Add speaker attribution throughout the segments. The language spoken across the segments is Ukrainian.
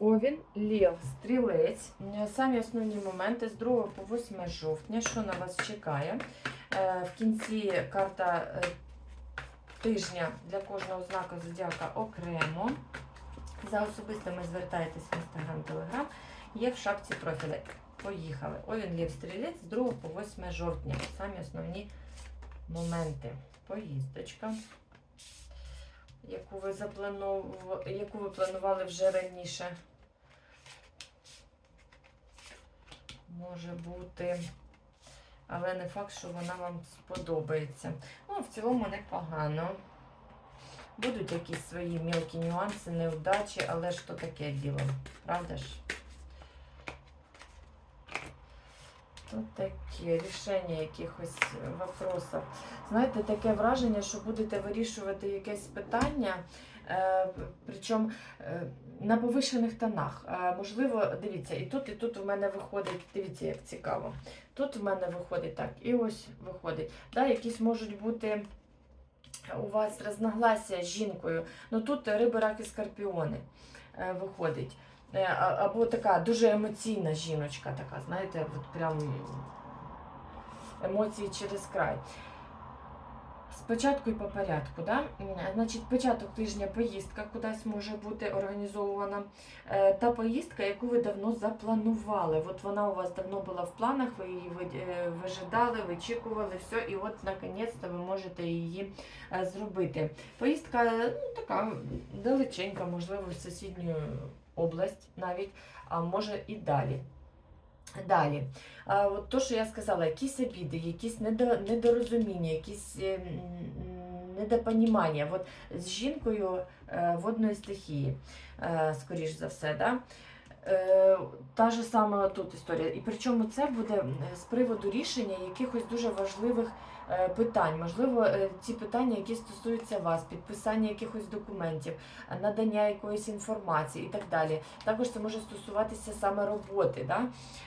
Speaker 1: Овін, Лев, Стрілець. Е, Самі основні моменти з 2 по 8 жовтня. Що на вас чекає? Е, В кінці карта е, тижня для кожного знаку зодіака окремо. За особистими звертайтесь в інстаграм, телеграм. Є в шапці профіля. Поїхали. Овін, Лев, Стрілець з 2 по 8 жовтня. Самі основні моменти. Поїздочка яку ви запланов... яку ви планували вже раніше. Може бути, але не факт, що вона вам сподобається. Ну, в цілому непогано. Будуть якісь свої мілкі нюанси, неудачі, але ж то таке діло, правда ж? Тут таке рішення якихось вопросів. Знаєте, таке враження, що будете вирішувати якесь питання, е, причому е, на повишених тонах. Е, можливо, дивіться, і тут, і тут у мене виходить, дивіться, як цікаво. Тут у мене виходить так, і ось виходить. Да, якісь можуть бути у вас розногласія з жінкою. Ну тут риби, раки, скорпіони е, виходить. Е, Або така дуже емоційна жіночка, така, знаєте, от прям емоції через край. Спочатку і по порядку. Да? Значить, початок тижня поїздка кудись може бути організована. Е, Та поїздка, яку ви давно запланували. От вона у вас давно була в планах, ви її е, вижидали, вичікували, все, і от наконець-то ви можете її зробити. Поїздка ну, така далеченька, можливо, в сусідню область навіть, а може і далі. Далі, от то, що я сказала, якісь обіди, якісь недо, недорозуміння, якісь е, недопонімання от, з жінкою е, водної стихії, е, скоріш за все. Да? Та ж сама тут історія. І причому це буде з приводу рішення якихось дуже важливих питань. Можливо, е, ці питання, які стосуються вас, підписання якихось документів, е, надання якоїсь інформації і так далі. Також це може стосуватися саме роботи. Да?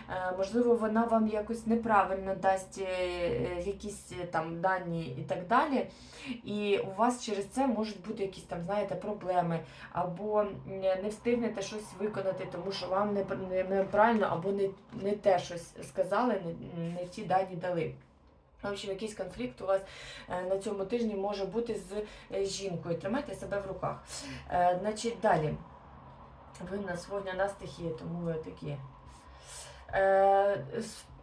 Speaker 1: Е, Можливо, вона вам якось неправильно дасть е, е, якісь е, там дані і так далі. І у вас через це можуть бути якісь там, знаєте, проблеми, або не встигнете щось виконати, тому що вам не- не- неправильно або не, не те щось сказали, не, не ті дані дали. В общем, якийсь конфлікт у вас е, на цьому тижні може бути з е, жінкою. Тримайте себе в руках. Е, Значить, далі. Ви нас вогняна стихія, тому ви такі.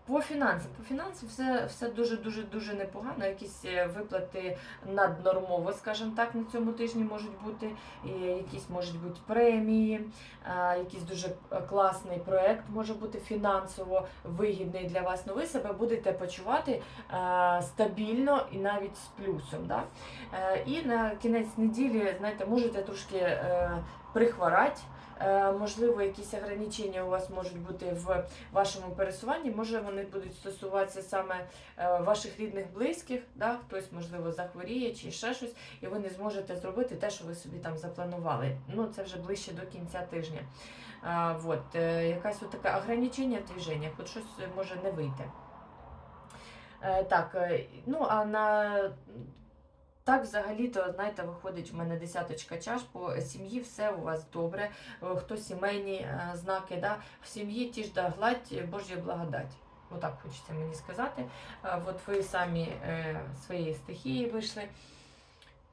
Speaker 1: Е, По фінансам, по фінансам все, все дуже дуже непогано. Якісь е, виплати наднормово, скажімо так, на цьому тижні можуть бути. І якісь можуть бути премії, е, якийсь дуже класний проект може бути фінансово вигідний для вас. Ну ви себе будете почувати е, стабільно і навіть з плюсом. Да? Е, І на кінець неділі, знаєте, можете трошки е, прихворати. Е, Можливо, якісь ограничення у вас можуть бути в вашому пересуванні. Може, вони будуть стосуватися саме е, ваших рідних, близьких, да? хтось, можливо, захворіє чи ще щось, і ви не зможете зробити те, що ви собі там запланували. Ну, це вже ближче до кінця тижня. А, вот, е, якась от таке ограничення в движеннях, от щось може не вийти. Так, ну а на так, взагалі-то, знаєте, виходить, у мене десяточка чаш по сім'ї, все у вас добре. Е, Хто сімейні е, знаки, да? в сім'ї ті ж да гладь Божя благодать. Отак хочеться мені сказати. Е, От ви самі е, своєї стихії вийшли.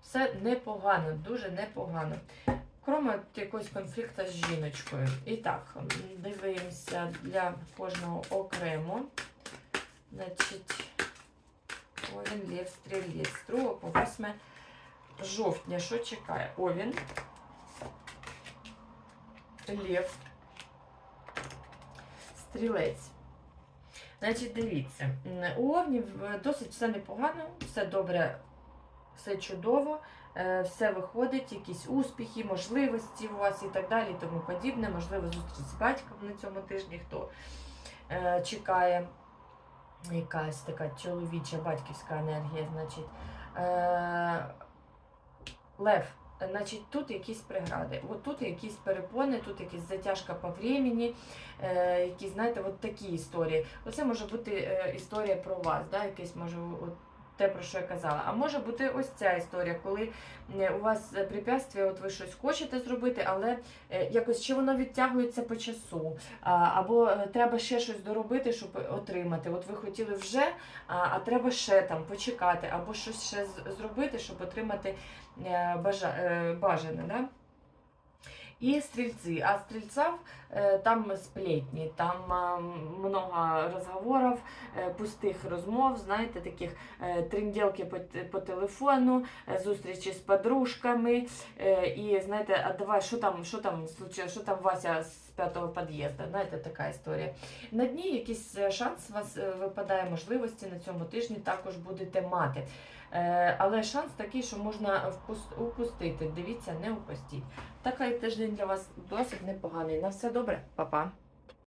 Speaker 1: Все непогано, дуже непогано. Кроме якогось конфлікту з жіночкою. І так, дивимося для кожного окремо. Значить, Овін, Лев, Стрілець. З 2 по 8 жовтня. Що чекає? Овін, Лев, Стрілець. Значить, дивіться, у Овнів досить все непогано, все добре, все чудово, е, все виходить, якісь успіхи, можливості у вас і так далі, і тому подібне. Можливо, зустріч з батьком на цьому тижні, хто е, чекає якась така чоловіча батьківська енергія, значить. Е, Лев, значить, тут якісь прегради. От тут якісь перепони, тут якісь затяжка по времени, е, якісь, знаєте, от такі історії. Оце може бути е, історія про вас, да? якесь може от, те, про що я казала. А може бути ось ця історія, коли у вас препятствие, от ви щось хочете зробити, але е, якось чи воно відтягується по часу, або е, треба ще щось доробити, щоб отримати. От ви хотіли вже, а, треба ще там почекати, або щось ще зробити, щоб отримати е, бажане. Да? І стрільці. А стрільців е, там сплетні, там много розговорів, е, пустих розмов, знаєте, таких е, трінділки по, по телефону, е, зустрічі з подружками. е, І знаєте, а давай, що там, що там случилось, що там Вася п'ятого під'їзду, знаєте, така історія. На дні якийсь е, шанс у вас е, випадає можливості на цьому тижні також будете мати. Е, Але шанс такий, що можна упустити. Дивіться, не упустіть. Такий тиждень для вас досить непоганий. На все добре, Па-па.